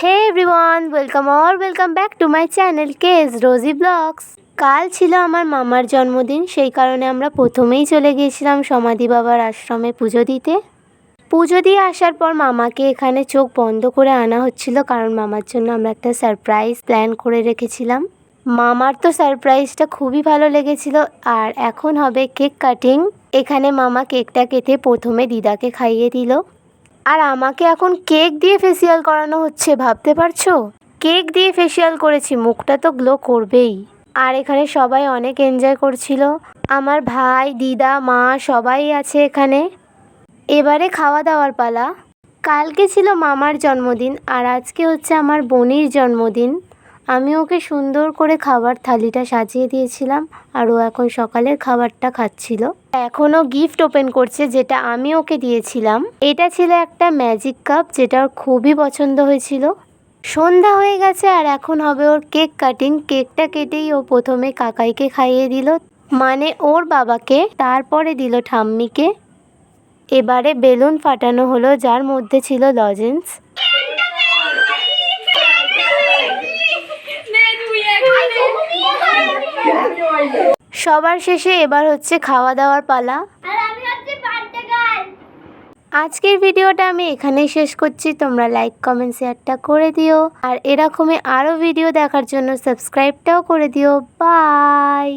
Hey everyone welcome or welcome back to my channel case Rosy blogs কাল ছিল আমার মামার জন্মদিন, সেই কারণে আমরা প্রথমেই চলে গিয়েছিলাম সমাধি বাবার আশ্রমে পুজো দিতে। পুজো দিয়ে আসার পর মামাকে এখানে চোখ বন্ধ করে আনা হচ্ছিল, কারণ মামার জন্য আমরা একটা সারপ্রাইজ প্ল্যান করে রেখেছিলাম। মামার তো সারপ্রাইজটা খুবই ভালো লেগেছিল, আর এখন হবে কেক কাটিং এখানে মামা কেকটা কেটে প্রথমে দিদাকে খাইয়ে দিল। আর আমাকে এখন কেক দিয়ে ফেসিয়াল করানো হচ্ছে, ভাবতে পারছ? কেক দিয়ে ফেসিয়াল করেছি, মুখটা তো গ্লো করবেই। আর এখানে সবাই অনেক এনজয় করছিল। আমার ভাই, দিদা, মা সবাই আছে এখানে। এবারে খাওয়া দাওয়ার পালা। কালকে ছিল মামার জন্মদিন আর আজকে হচ্ছে আমার বোনির জন্মদিন। আমি ওকে সুন্দর করে খাবার থালিটা সাজিয়ে দিয়েছিলাম আর ও এখন সকালের খাবারটা খাচ্ছিল। এখনও গিফট ওপেন করছে যেটা আমি ওকে দিয়েছিলাম। এটা ছিল একটা ম্যাজিক কাপ যেটা ওর খুবই পছন্দ হয়েছিল। সন্ধ্যা হয়ে গেছে আর এখন হবে ওর কেক কাটিং কেকটা কেটেই ও প্রথমে কাকাইকে খাইয়ে দিল মানে ওর বাবাকে, তারপরে দিল ঠাম্মিকে। এবারে বেলুন ফাটানো হলো, যার মধ্যে ছিল লজেন্স সবার শেষে এবার হচ্ছে খাওয়া দাওয়ার পালা। আজকের ভিডিওটা আমি এখানেই শেষ করছি। তোমরা লাইক কমেন্ট শেয়ারটা করে দিও। আর এরকমই আরও ভিডিও দেখার জন্য সাবস্ক্রাইবটাও করে দিও। বাই